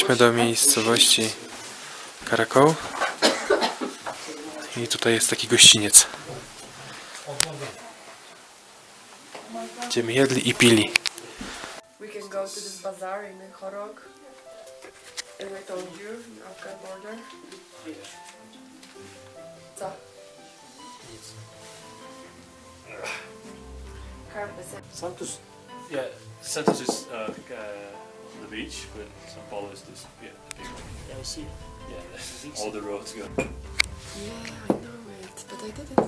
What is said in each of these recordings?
Dojechaliśmy do miejscowości Karakoł i tutaj jest taki gościniec. Będziemy jedli i pili. We can go to this bazaar in Chorok. And I told you, in Afghan border. Co? Karpy Santos, yeah, Santos is uh, uh, the beach, but São Paulo is this, yeah, the big one. Yeah, I see. Yeah, all the roads go. Yeah, I know it, but I didn't.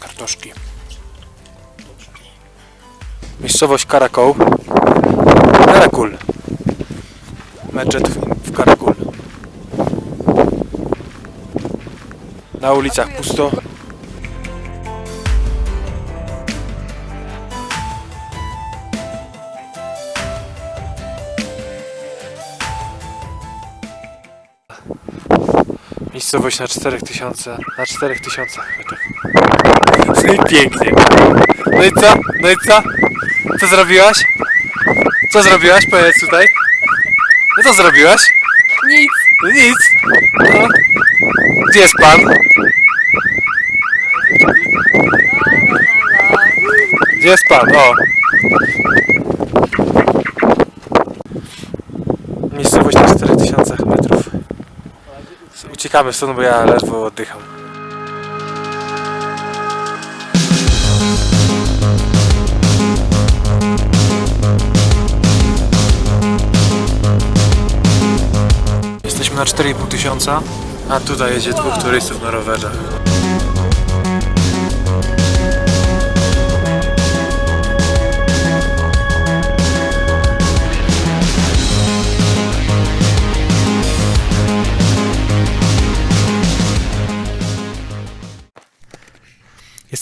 Kartoszki. Miejscowość Karakol. Karakul. Meczetw w Karakul. Na ulicach pusto. Miejscowość na 4000, na 4000 metrów. No i pięknie. No i co? No i co? Co zrobiłaś? Co zrobiłaś? Powiedz tutaj. No co zrobiłaś? Nic! No nic. No. Gdzie jest pan? Gdzie jest pan? O. Miejscowość na 4000 metrów. Uciekamy stąd, bo ja ledwo oddycham. Jesteśmy na 4,5 tysiąca, a tutaj jedzie dwóch turystów na rowerach.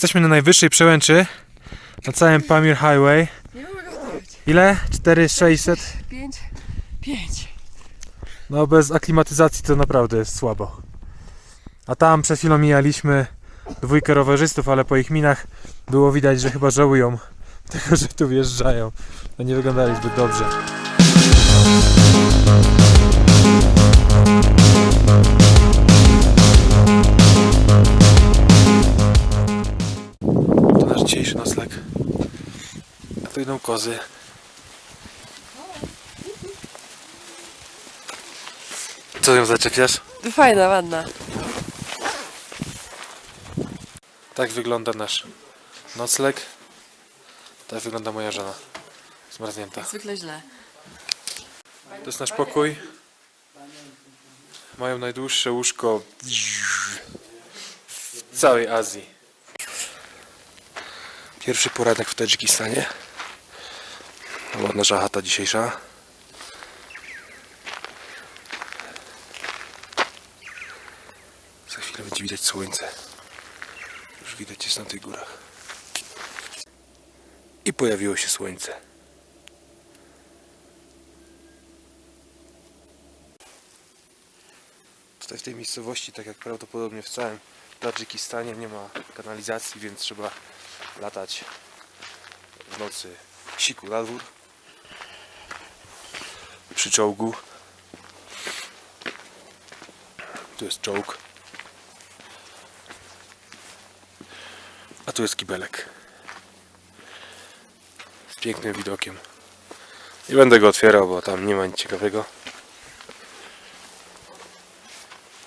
Jesteśmy na najwyższej przełęczy na całym Pamir Highway. Nie mogę oddychać. Ile? 4600? Pięć. Pięć. No bez aklimatyzacji to naprawdę jest słabo. A tam przed chwilą mijaliśmy dwójkę rowerzystów, ale po ich minach było widać, że chyba żałują tego, że tu wjeżdżają. No nie wyglądali zbyt dobrze. Dzisiejszy nocleg. A tu idą kozy. Co ją zaczepiasz? Fajna, ładna. Tak wygląda nasz nocleg. Tak wygląda moja żona. Zmarznięta. Zwykle źle. To jest nasz pokój. Mają najdłuższe łóżko w całej Azji. Pierwszy poranek w Tadżykistanie. Była nasza chata dzisiejsza. Za chwilę będzie widać słońce. Już widać jest na tych górach. I pojawiło się słońce. Tutaj w tej miejscowości, tak jak prawdopodobnie w całym Tadżykistanie, nie ma kanalizacji, więc trzeba latać w nocy siku na dwór przy czołgu. Tu jest czołg. A tu jest kibelek. Z pięknym widokiem. Nie będę go otwierał, bo tam nie ma nic ciekawego.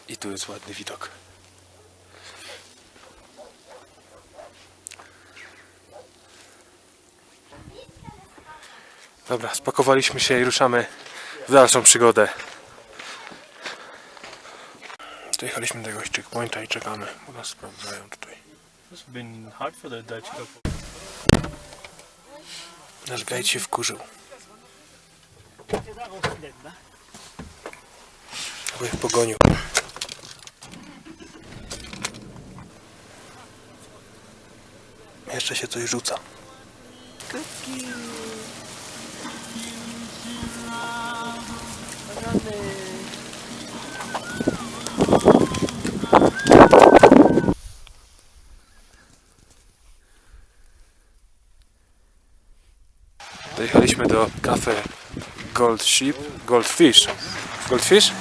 I tu jest ładny widok. Dobra, spakowaliśmy się i ruszamy w dalszą przygodę. Dojechaliśmy do jakiegoś checkpointa i czekamy, bo nas sprawdzają tutaj. Nasz guide się wkurzył. Bo ich pogonił. Jeszcze się coś rzuca. Dojechaliśmy do kafe Gold Ship, Goldfish. Goldfish?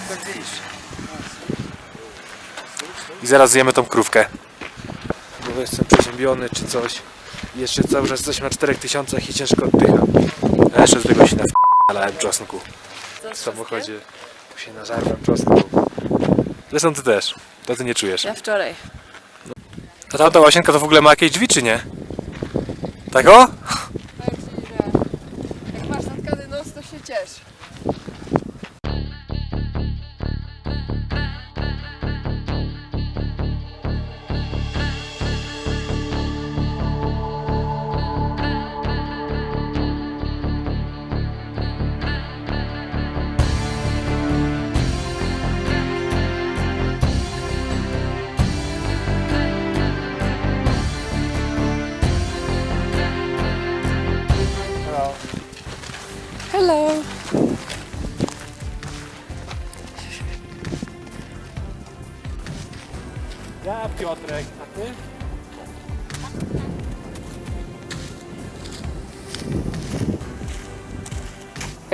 I zaraz zjemy tą krówkę. Bo jestem przeziębiony czy coś. Jeszcze cały czas jesteśmy na 4000 i ciężko oddycham. A jeszcze z tego się nalałem czosnku w samochodzie. Tu się nażarłem czosnku. Zresztą ty też. To ty nie czujesz. Ja wczoraj. A tamta łazienka to w ogóle ma jakieś drzwi czy nie? Tak o?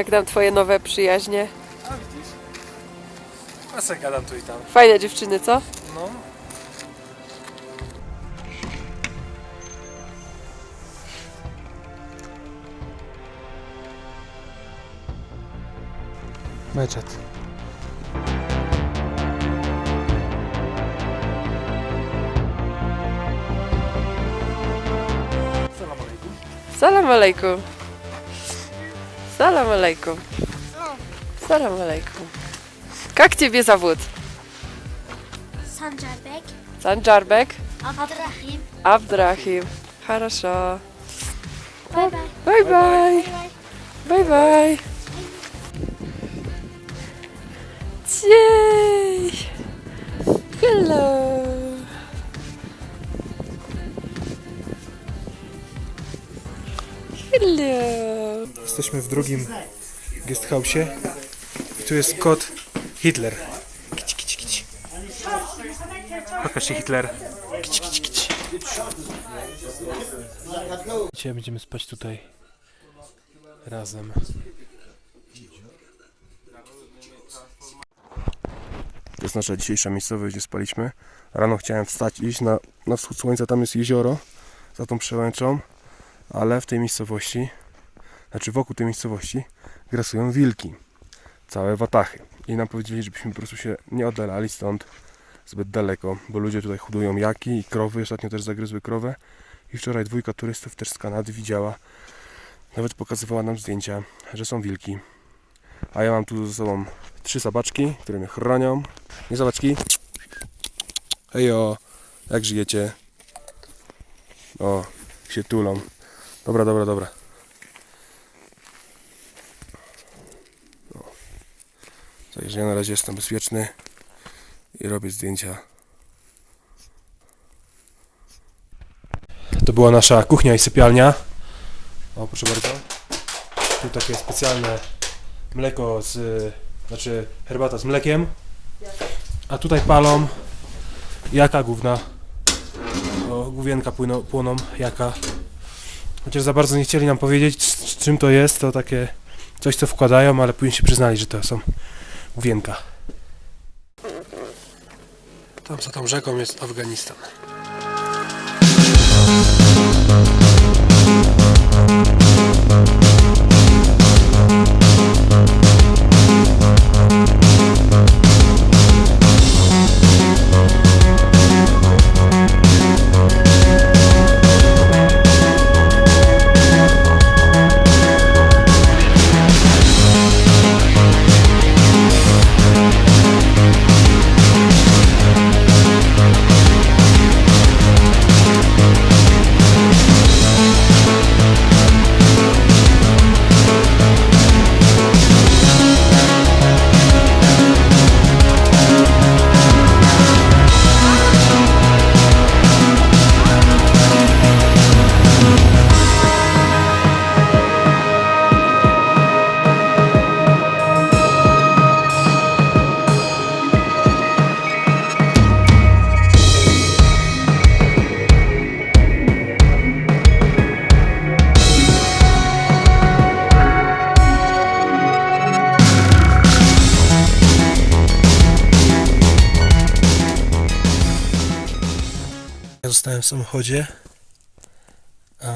Jak nam twoje nowe przyjaźnie? A widzisz. A se gadam tu i tam. Fajne dziewczyny, co? No. Meczet. Salam alaikum. Salam alaikum. Salam alaikum. Salam alaikum. Как тебе зовут? Sanjarbek, Санджарбек? Abdrahim. Абдрахим. Хорошо. Bye bye. Бай-бай. Бай-бай. Yay! Hello! Hello! Jesteśmy w drugim guesthouse'ie i tu jest kot Hitler. Kici, kici, kici. Pokaż się Hitler. Kici, kici, kici. Dzisiaj będziemy spać tutaj razem. To jest nasza dzisiejsza miejscowość, gdzie spaliśmy. Rano chciałem wstać, iść na, na wschód słońca, tam jest jezioro za tą przełęczą, ale w tej miejscowości, znaczy wokół tej miejscowości grasują wilki. Całe watachy. I nam powiedzieli, żebyśmy po prostu się nie oddalali stąd zbyt daleko, bo ludzie tutaj hodują jaki i krowy, ostatnio też zagryzły krowę. I wczoraj dwójka turystów też z Kanady widziała, nawet pokazywała nam zdjęcia, że są wilki. A ja mam tu ze sobą trzy sobaczki, które mnie chronią. Nie zobaczki. Hejo, jak żyjecie? O, się tulą. Dobra, dobra, dobra. Także ja na razie jestem bezpieczny i robię zdjęcia. To była nasza kuchnia i sypialnia. O, proszę bardzo. Tu takie specjalne mleko z, znaczy herbata z mlekiem. A tutaj palą jaka główna. O, główienka płyną, płoną jaka. Chociaż za bardzo nie chcieli nam powiedzieć czym to jest, to takie coś co wkładają, ale później się przyznali, że to są główienka. Tam za tą rzeką jest Afganistan. Samochodzie. A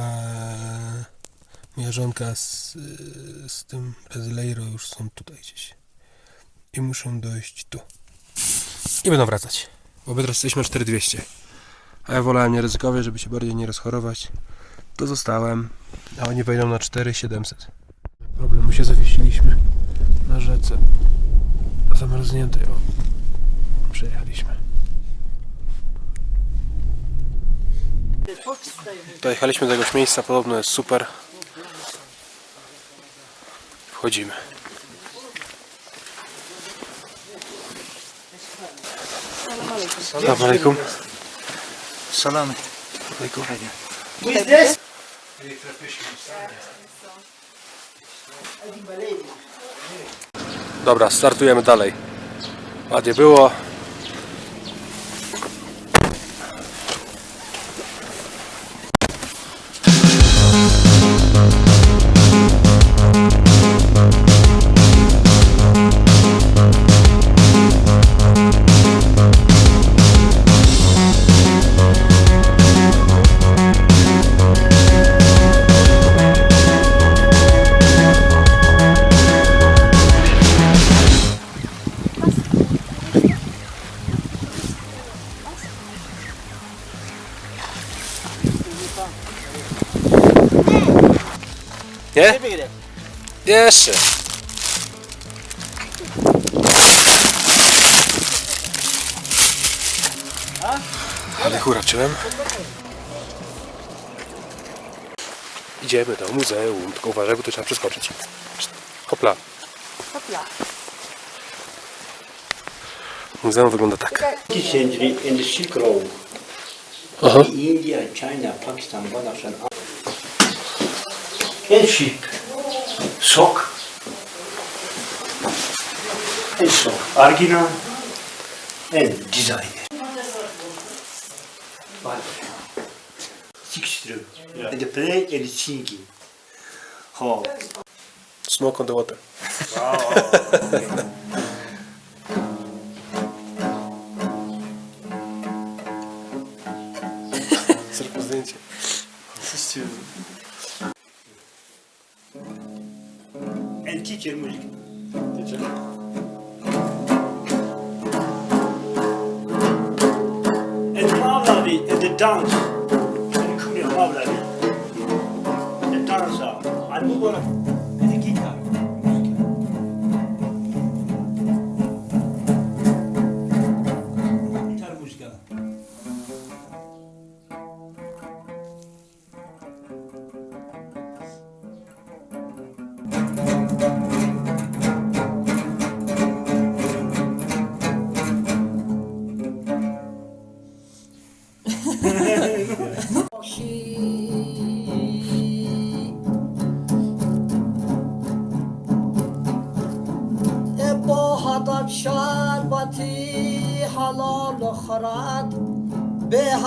moja żonka z, z tym Brasileiro już są tutaj gdzieś. I muszą dojść tu. I będą wracać. Bo my teraz jesteśmy 4200. A ja wolałem nie ryzykować, żeby się bardziej nie rozchorować. To zostałem. A oni wejdą na 4700. Problemu się zawiesiliśmy na rzece zamarzniętej. O, przejechaliśmy. Dojechaliśmy do jakiegoś miejsca, podobno jest super. Wchodzimy. Salam alaikum. Salam. Alaikum. Dobra, startujemy dalej. Ładnie było. Nie? Muzeum, tylko uważaj, bo tu trzeba przeskoczyć. Hopla. Hopla. Muzeum wygląda tak. century in the Silk Road. Aha. India, China, Pakistan, Bangladesh and and sheep, sock, and sock, original and design. Six through. And the plate and the singing. Oh. Smoke on the water. Zrób zdjęcie. And teacher music. And the dance.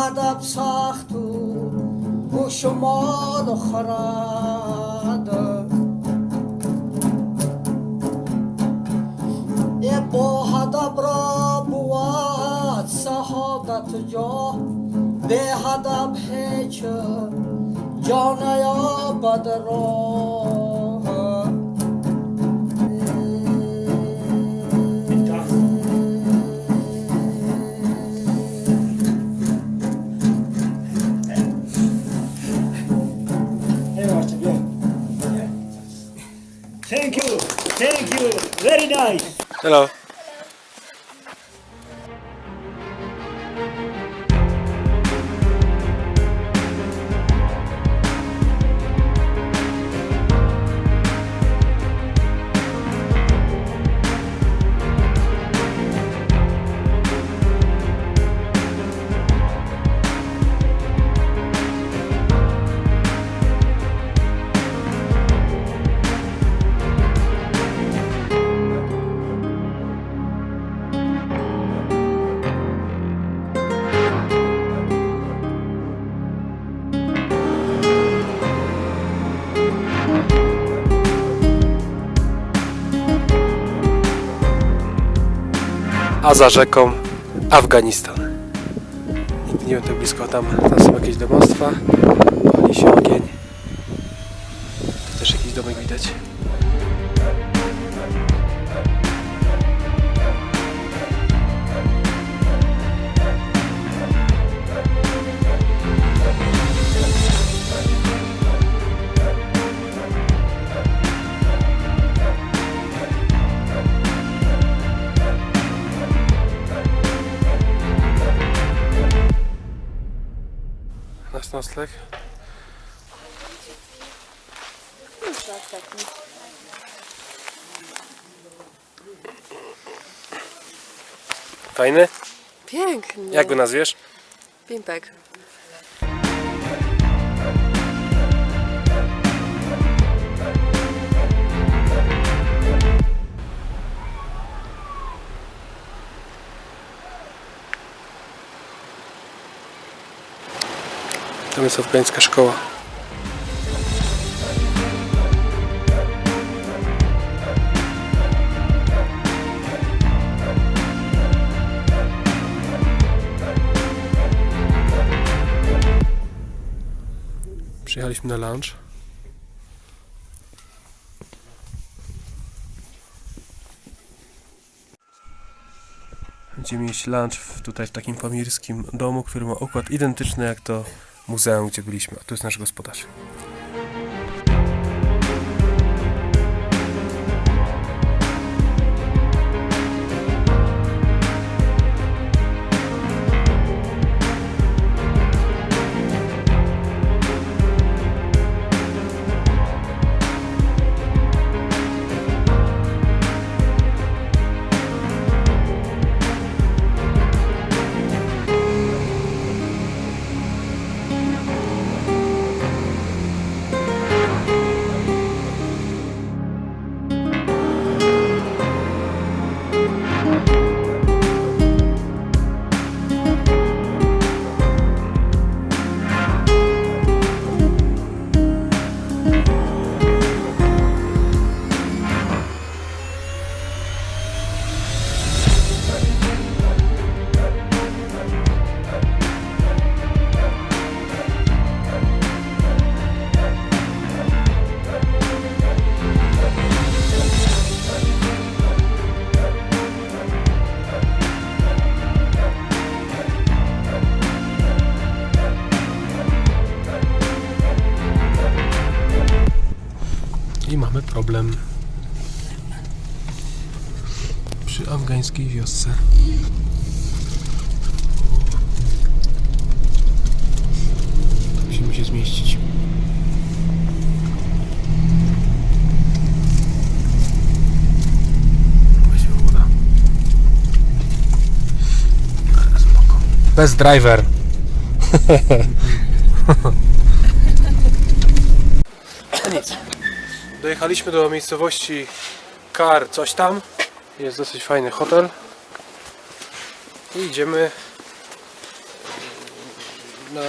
ادب ساخت و گوش و مال و خراد. ای با هدب را بود سعادت جا به ادب هیچ جا نیابد Hello. A za rzeką Afganistan. nie wiem tak blisko, tam, tam są jakieś domostwa, pali się ogień. Tu też jakiś domek widać. Fajny? Piękny. Jak go nazwiesz? Pimpek. Tam jest afgańska szkoła. Przyjechaliśmy na lunch. Będziemy mieć lunch tutaj w takim pamirskim domu, który ma układ identyczny jak to muzeum, gdzie byliśmy. A tu jest nasz gospodarz. Problem. Przy afgańskiej wiosce. Musimy się zmieścić. Bez driver. No nic. Dojechaliśmy do miejscowości Kar, coś tam. Jest dosyć fajny hotel. I idziemy na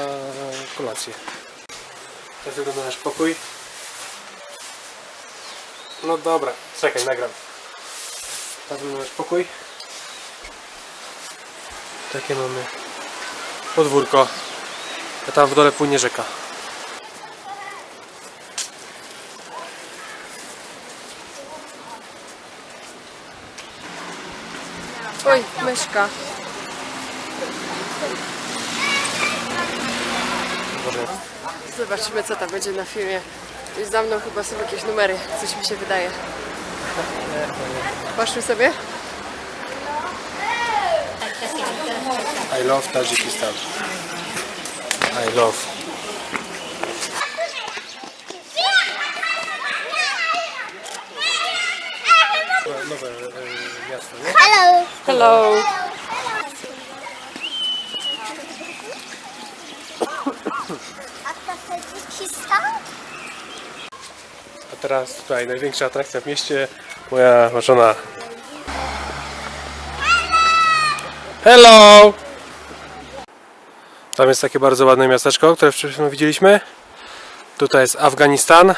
kolację. Tak wygląda nasz pokój. No dobra, czekaj, nagram. Tak wygląda nasz pokój. Takie mamy podwórko. A tam w dole płynie rzeka. Oj, myszka. Zobaczymy co tam będzie na filmie. Już za mną chyba są jakieś numery, coś mi się wydaje. Poszły sobie? I love Tajikistan. I love. Nowe e, miasto, nie? Hello. Hello. A teraz tutaj największa atrakcja w mieście, moja żona. Hello! Tam jest takie bardzo ładne miasteczko, które wcześniej widzieliśmy. Tutaj jest Afganistan.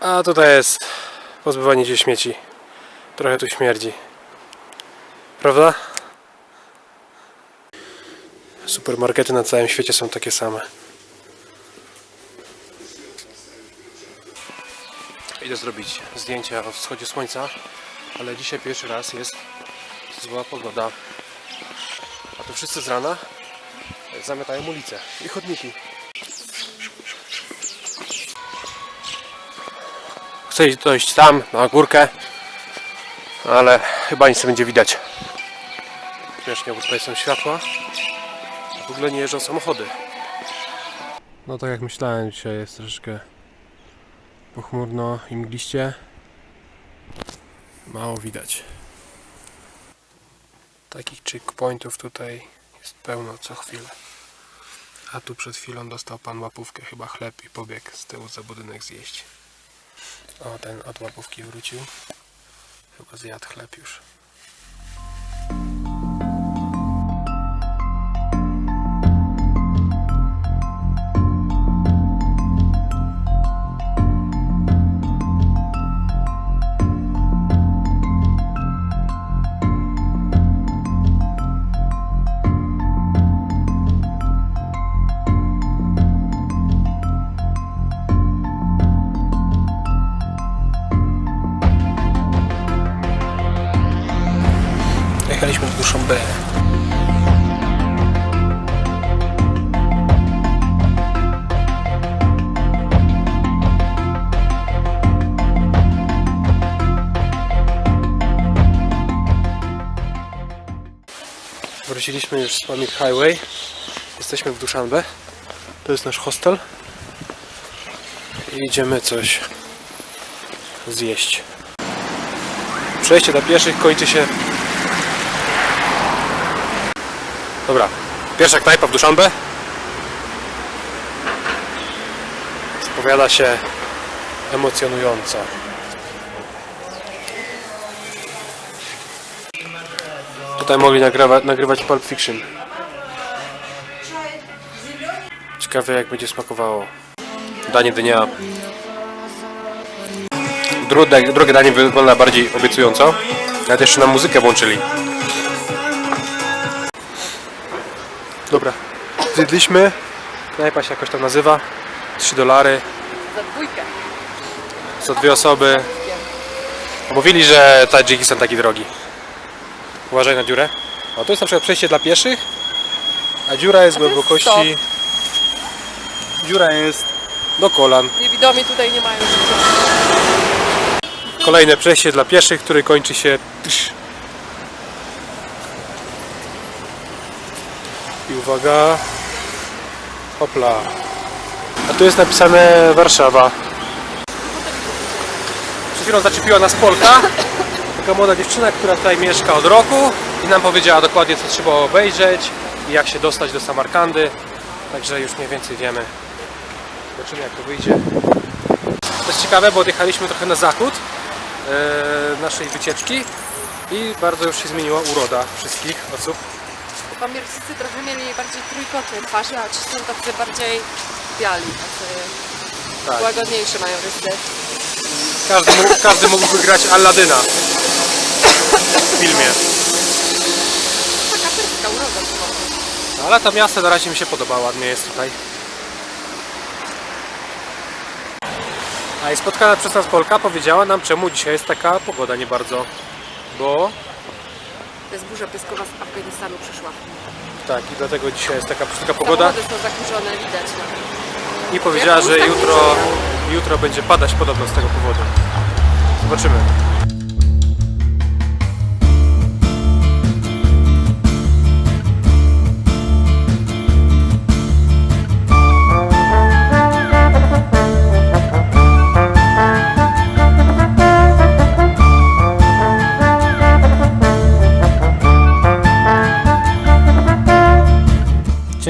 A tutaj jest pozbywanie się śmieci. Trochę tu śmierdzi. Prawda? Supermarkety na całym świecie są takie same. Idę zrobić zdjęcia o wschodzie słońca, ale dzisiaj pierwszy raz jest zła pogoda. A tu wszyscy z rana zamiatają ulice i chodniki. Chcę dojść tam, na górkę, ale chyba nic nie będzie widać. Śmiesznie, bo tutaj są światła. W ogóle nie jeżdżą samochody. No tak jak myślałem, dzisiaj jest troszeczkę pochmurno i mgliście. Mało widać. Takich checkpointów tutaj jest pełno co chwilę. A tu przed chwilą dostał pan łapówkę, chyba chleb i pobiegł z tyłu za budynek zjeść. O, ten od łapówki wrócił. Chyba zjadł chleb już. Duszą B. Wróciliśmy już z Pamir Highway. Jesteśmy w Duszanbe. To jest nasz hostel. I idziemy coś zjeść. Przejście dla pieszych kończy się Dobra, pierwsza knajpa w Duszanbe. Spowiada się emocjonująco. Tutaj mogli nagrywać, nagrywać Pulp Fiction. Ciekawe jak będzie smakowało. Danie dnia. Drugie, drugie danie wygląda bardziej obiecująco. Nawet jeszcze nam muzykę włączyli. Dobra, zjedliśmy. Knajpa się jakoś tam nazywa. 3 dolary Za dwójkę. za dwie osoby. Mówili, że Tadżyki są taki drogi. Uważaj na dziurę. O, to jest na przykład przejście dla pieszych, a dziura jest A głębokości... Dziura jest do kolan. Niewidomi tutaj nie mają życia. Kolejne przejście dla pieszych, które kończy się... I uwaga... Hopla. A tu jest napisane Warszawa. Przed chwilą zaczepiła nas Polka. Taka młoda dziewczyna, która tutaj mieszka od roku i nam powiedziała dokładnie co trzeba obejrzeć i jak się dostać do Samarkandy. Także już mniej więcej wiemy. Zobaczymy jak to wyjdzie. To jest ciekawe, bo odjechaliśmy trochę na zachód e, naszej wycieczki i bardzo już się zmieniła uroda wszystkich osób. Pamierczycy trochę mieli bardziej trójkątne twarze, a ci są tacy bardziej biali, tacy Tak. łagodniejsze mają rysy. Każdy, mógł, każdy mógłby grać Alladyna w filmie. Taka pyrska uroda. No, ale to miasto na razie mi się podoba, ładnie jest tutaj. A i spotkana przez nas Polka powiedziała nam, czemu dzisiaj jest taka pogoda nie bardzo. Bo To jest burza pyskowa z Afganistanu przyszła. tak, i dlatego dzisiaj jest taka, taka pogoda. Samochody są zakurzone, widać. No. I powiedziała, że jutro, jutro będzie padać podobno z tego powodu. Zobaczymy.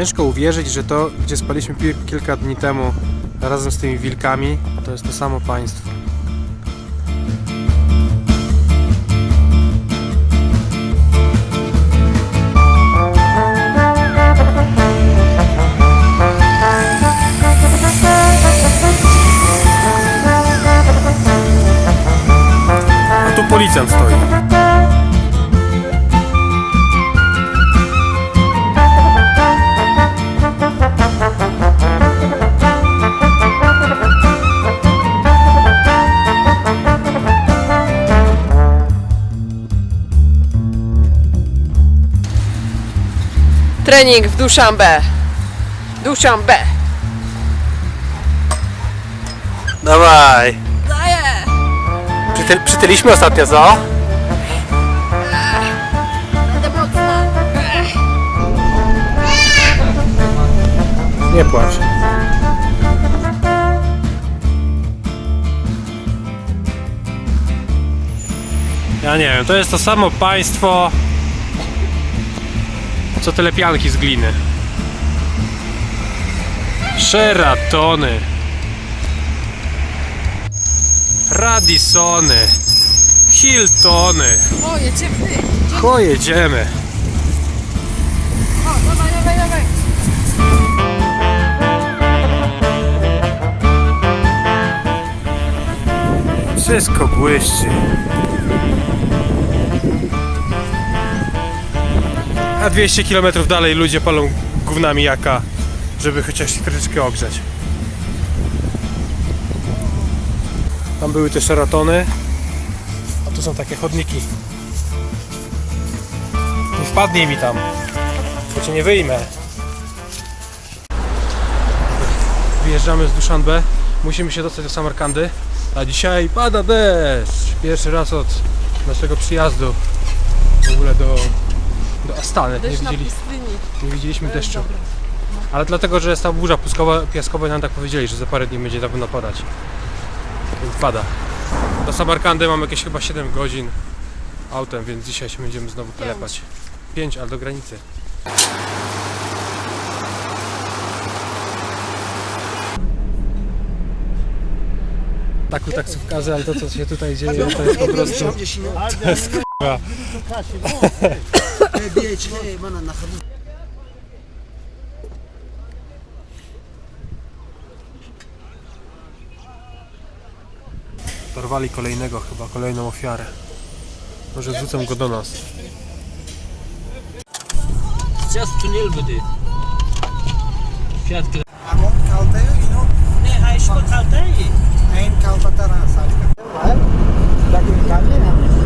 Ciężko uwierzyć, że to, gdzie spaliśmy kilka dni temu razem z tymi wilkami, to jest to samo państwo. A tu policjant stoi. Trening w Duszanbe. Duszanbe. Dawaj! Daję! Przyty, przytyliśmy ostatnio, co? Nie płacz. Ja nie wiem, to jest to samo państwo, co te lepianki z gliny. Sheratony. Radissony. Hiltony. O, jedziemy. Pojedziemy. O, dawaj, dawaj, dawaj. Wszystko błyszczy. A 200 km dalej ludzie palą gównami jaka, żeby chociaż się troszeczkę ogrzać. Tam były te szaratony, a tu są takie chodniki. Nie wpadnij mi tam, bo cię nie wyjmę. Wyjeżdżamy z Duszanbe, musimy się dostać do Samarkandy, a dzisiaj pada deszcz. Pierwszy raz od naszego przyjazdu w ogóle do, do Astany. Nie, Deszcz na widzieli, pustyni. nie widzieliśmy To jest deszczu. dobre. Ale dlatego, że jest ta burza piaskowa, piaskowa i nam tak powiedzieli, że za parę dni będzie na pewno padać. Więc pada. Do Samarkandy mamy jakieś chyba 7 godzin autem, więc dzisiaj się będziemy znowu telepać. 5, ale do granicy. Tak, u taksówkarzy, ale to co się tutaj dzieje to jest po prostu... To jest k***a. Dorwali kolejnego chyba, kolejną ofiarę. Może wrzucą go do nas. Fiyat kila. Ne, ha ish ko kalta hai ye? Dobra, mamy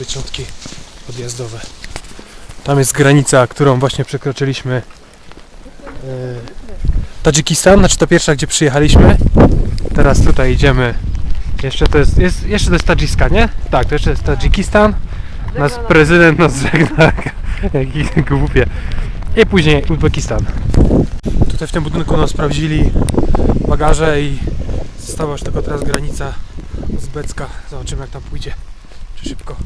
pieczątki odjazdowe. Tam jest granica, którą właśnie przekroczyliśmy. e, Tadżykistan, znaczy ta pierwsza, gdzie przyjechaliśmy. Teraz tutaj idziemy. Jeszcze to jest, jest jeszcze to jest Tadżykistan, nie? Tak, to jeszcze jest Tadżykistan. Nas prezydent nas żegna. Jaki głupie. I później Uzbekistan. Tutaj w tym budynku nas sprawdzili bagaże i została już tylko teraz granica uzbecka. Zobaczymy jak tam pójdzie. Czy szybko.